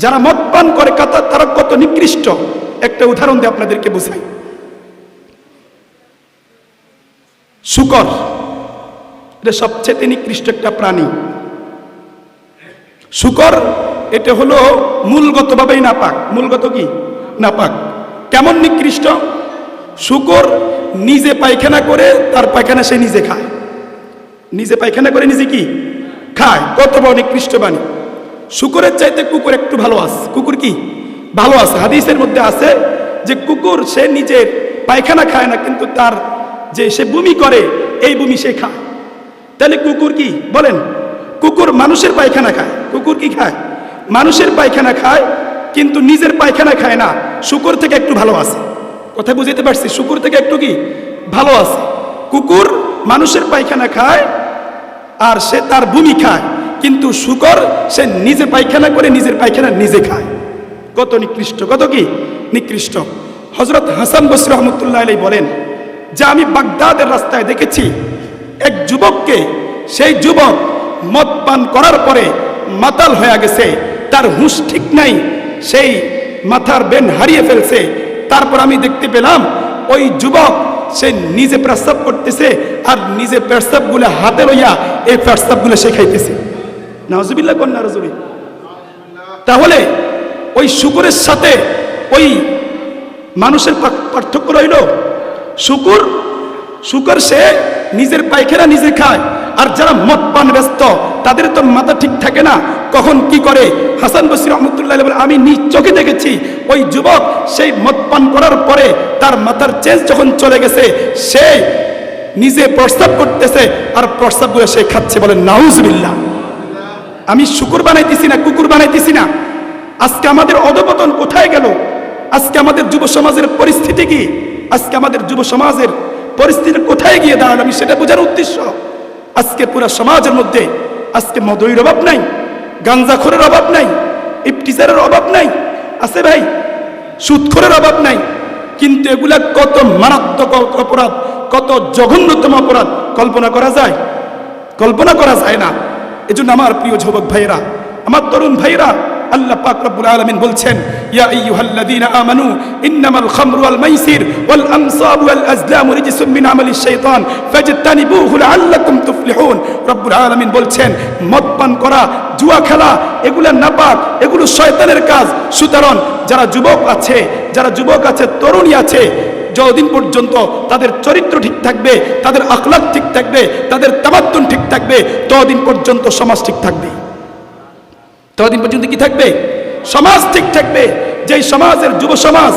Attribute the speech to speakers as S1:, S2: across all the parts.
S1: যারা মদ পান করে কাতা- তারা কত নিকৃষ্ট, একটা উদাহরণ দিয়ে আপনাদেরকে বোঝাই। শুকর, এটা সবচেয়ে নিকৃষ্ট একটা প্রাণী। শুকর, এটা হলো মূলগতভাবেই নাপাক। মূলগত কি? নাপাক। কেমন নিকৃষ্ট? শুকর নিজে পায়খানা করে, তার পায়খানা সে নিজে খায়। নিজে পায়খানা করে নিজে কি? খায়। কত বড় নিকৃষ্ট বাণী শুকরের চাইতে কুকুর একটু ভালো আছে। কুকুর কি? ভালো আছে। হাদিসের মধ্যে আছে যে কুকুর সে নিজের পায়খানা খায় না, কিন্তু তার যে সে বমি করে, এই বমি সে খায়। তাহলে কুকুর কি? বলেন, কুকুর মানুষের পায়খানা খায়। কুকুর কি খায়? মানুষের পায়খানা খায়, কিন্তু নিজের পায়খানা খায় না। শুকুর থেকে একটু ভালো আছে। কথা বুঝতে পারছি? শুকুর থেকে একটু কি? ভালো আছে। কুকুর মানুষের পায়খানা খায় আর সে তার ভূমি খায়। কিন্তু শুকর, সে নিজে পায়খানা করে নিজের পায়খানা নিজে খায়। কত নিকৃষ্ট, কত কি? নিকৃষ্ট। হজরত হাসান বসির রহমতুল্লাহ আলাই বলেন, যে আমি বাগদাদের রাস্তায় দেখেছি, এক যুবককে, সেই যুবক মদ পান করার পরে মাতাল হয়ে গেছে, তার হুঁশ ঠিক নাই, সেই মাথার বেন হারিয়ে ফেলছে। তারপর আমি দেখতে পেলাম, ওই যুবক, সে নিজে প্রস্তাব করতেছে আর নিজে প্রস্তাবগুলো হাতে লইয়া এই প্রস্তাবগুলো সে খাইতেছে। নাজুবিল্লাহ কন্যা রজুবি। তাহলে ওই শুকুরের সাথে ওই মানুষের পার্থক্য রইল। শুকুর, শুকর সে নিজের পায়খানা নিজে খায়, আর যারা মদ পান ব্যস্ত, তাদের তো মাথা ঠিক থাকে না। কখন কি করে? হাসান বসির রহমতুল্লাহ আমি নিজ চোখে দেখেছি, ওই যুবক সেই মদ পান করার পরে তার মাথার চেঞ্জ যখন চলে গেছে, সে নিজে প্রস্তাব করতেছে, আর প্রস্তাবগুলো সে খাচ্ছে বলে, নাউজবিল্লাহ। আমি শুকুর বানাইতেছি না, কুকুর বানাইতেছি না। আজকে আমাদের অধপতন কোথায় গেল? আজকে আমাদের যুব সমাজের পরিস্থিতি কি? আজকে আমাদের যুব সমাজের পরিস্থিতি কোথায় গিয়ে দাঁড়াল? আমি সেটা বোঝার উদ্দেশ্য। আজকে পুরো সমাজের মধ্যে আজকে মদইর অভাব নাই গাঞ্জাখোরের অভাব নাই ইফটিজারের অভাব নাই। আছে ভাই, সুদখোরের অভাব নাই। কিন্তু এগুলা কত মারাত্মক অপরাধ, কত জঘন্যতম অপরাধ। কল্পনা করা যায়? কল্পনা করা যায় না। এজন্য আমার প্রিয় যুবক ভাইরা আমার তরুণ ভাইরা আল্লাহ পাক রব্বুল আলামিন বলছেন, ইয়া আইয়ুহাল্লাযীনা আমানু, ইন্নামাল খামরু ওয়াল মাইসির ওয়াল আনসাবু ওয়াল আজলামু রিজসুম মিন আমালিশ শাইতান ফাজতানিবুহু লাআল্লাকুম তুফলিহুন। রব্বুল আলামিন বলছেন মদ পান করা, জুয়া খেলা, এগুলো নাপাক, এগুলো শয়তানের কাজ। সুতরাং যারা যুবক আছে, যারা যুবক আছে, তরুণী আছে, যতদিন পর্যন্ত তাদের চরিত্র ঠিক থাকবে, তাদের আখলাক ঠিক থাকবে, তাদের তামাত্তন ঠিক থাকবে? ততদিন পর্যন্ত সমাজ ঠিক থাকবে। ততদিন পর্যন্ত কি থাকবে? সমাজ ঠিক থাকবে। যেই সমাজের যুব সমাজ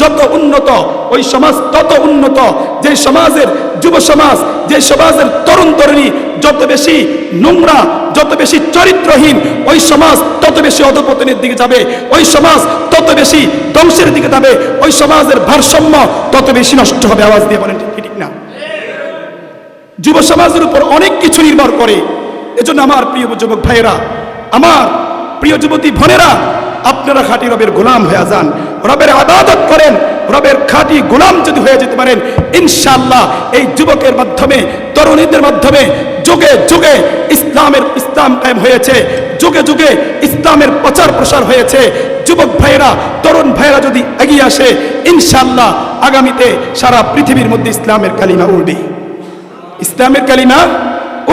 S1: যত উন্নত, ওই সমাজ তত উন্নত। যে সমাজের যুব সমাজ যে সমাজের তরুণ তরুণী যত বেশি নোংরা, যত বেশি চরিত্রহীন, ওই সমাজ তত বেশি অধপতনের দিকে যাবে। ওই সমাজ তত বেশি ধ্বংসের দিকে যাবে। ওই সমাজের ভারসাম্য তত বেশি নষ্ট হবে। আওয়াজ দিয়ে বলেন ঠিক না? যুব সমাজের উপর অনেক কিছু নির্ভর করে। এজন্য আমার প্রিয় যুবক ভাইয়েরা, আমার প্রিয় যুবতী বোনেরা, আপনারা খাঁটি রবের গোলাম হয়ে যান। রবের আবাদত করেন, রবের খাঁটি গোলাম যদি হয়ে যেতে পারেন ইনশাল্লাহ এই যুবকের মাধ্যমে, তরুণীদের মাধ্যমে যুগে যুগে ইসলামের ইসলাম কায়েম হয়েছে, যুগে যুগে ইসলামের প্রচার প্রসার হয়েছে। যুবক ভাইয়েরা, তরুণ ভাইয়েরা যদি এগিয়ে আসে ইনশাল্লাহ আগামীতে সারা পৃথিবীর মধ্যে ইসলামের কালিমা উঠবে ইসলামের কালিমা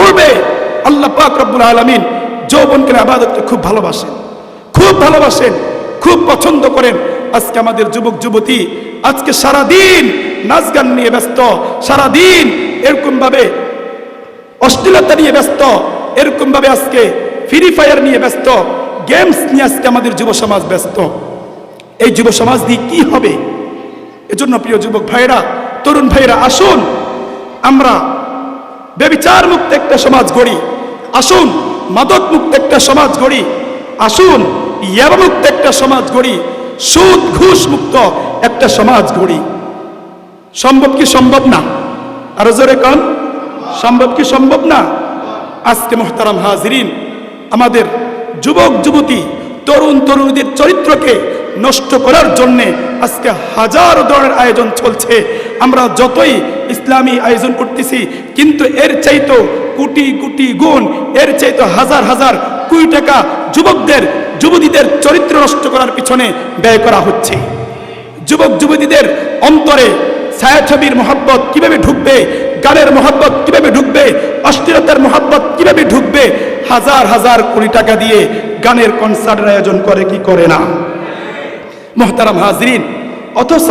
S1: উড়বে আল্লাহ পাক রব্বুল আলমিন যৌবনকে আবাদতকে খুব ভালোবাসেন খুব ভালোবাসেন, খুব পছন্দ করেন। আজকে আমাদের যুবক, যুবতী আজকে সারা দিন নাচ গান নিয়ে ব্যস্ত সারা দিন এরকম ভাবে অশ্লীলতা নিয়ে ব্যস্ত এরকম ভাবে আজকে ফ্রি ফায়ার নিয়ে ব্যস্ত গেমস নিয়ে আজকে আমাদের যুব সমাজ ব্যস্ত। এই যুব সমাজ দিয়ে কি হবে? এজন্য প্রিয় যুবক ভাইরা তরুণ ভাইরা আসুন। আমরা বেবিচার মুক্ত একটা সমাজ গড়ি। আসুন, মাদক মুক্ত একটা সমাজ গড়ি। আসুন, ইয়াবা মুক্ত একটা সমাজ গড়ি। সুদ, ঘুষ মুক্ত একটা সমাজ গড়ি। সম্ভব কি সম্ভব না? আরও জোরে কন। সম্ভব কি সম্ভব না? আজকে মোহতারাম হাজরিন, আমাদের যুবক, যুবতী, তরুণ, তরুণীদের চরিত্রকে নষ্ট করার জন্যে আজকে হাজার ধরনের আয়োজন চলছে। আমরা যতই ইসলামী আয়োজন করতেছি, কিন্তু এর চাইতো কোটি কোটি গুণ, এর চাইতো হাজার হাজার কোটি টাকা যুবকদের, যুবতীদের চরিত্র নষ্ট করার পিছনে ব্যয় করা হচ্ছে। যুবক যুবতীদের অন্তরে ছায়াছবির মহাব্বত কীভাবে ঢুকবে, গানের মহাব্বত কীভাবে ঢুকবে, অস্থিরতার মহাব্বত কীভাবে ঢুকবে, হাজার হাজার কোটি টাকা দিয়ে গানের কনসার্টের আয়োজন করে কি করে না? মোহতারাম হাজরিন, অথচ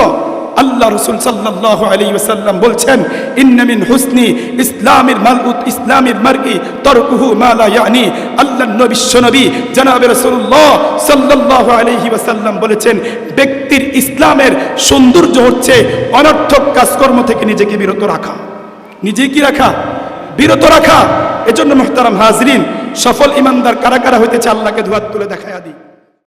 S1: আল্লাহ রসুল সাল্লাহ আলী ওসাল্লাম বলছেন ইন্নামিন হুসনি ইসলামের মালুত ইসলামের মার্গি তরকুহু মালা ইয়ানি। আল্লাহ নবী বিশ্বনবী জনাবে রসুল্লাহ সাল্লাহ আলহি ওসাল্লাম বলেছেন, ব্যক্তির ইসলামের সৌন্দর্য হচ্ছে অনর্থক কাজকর্ম থেকে নিজেকে বিরত রাখা। নিজে কি রাখা? বিরত রাখা। এজন্য মোহতারাম হাজরিন, সফল ইমানদার কারা কারা হইতেছে আল্লাহকে ধোয়াত তুলে দেখায় দিই।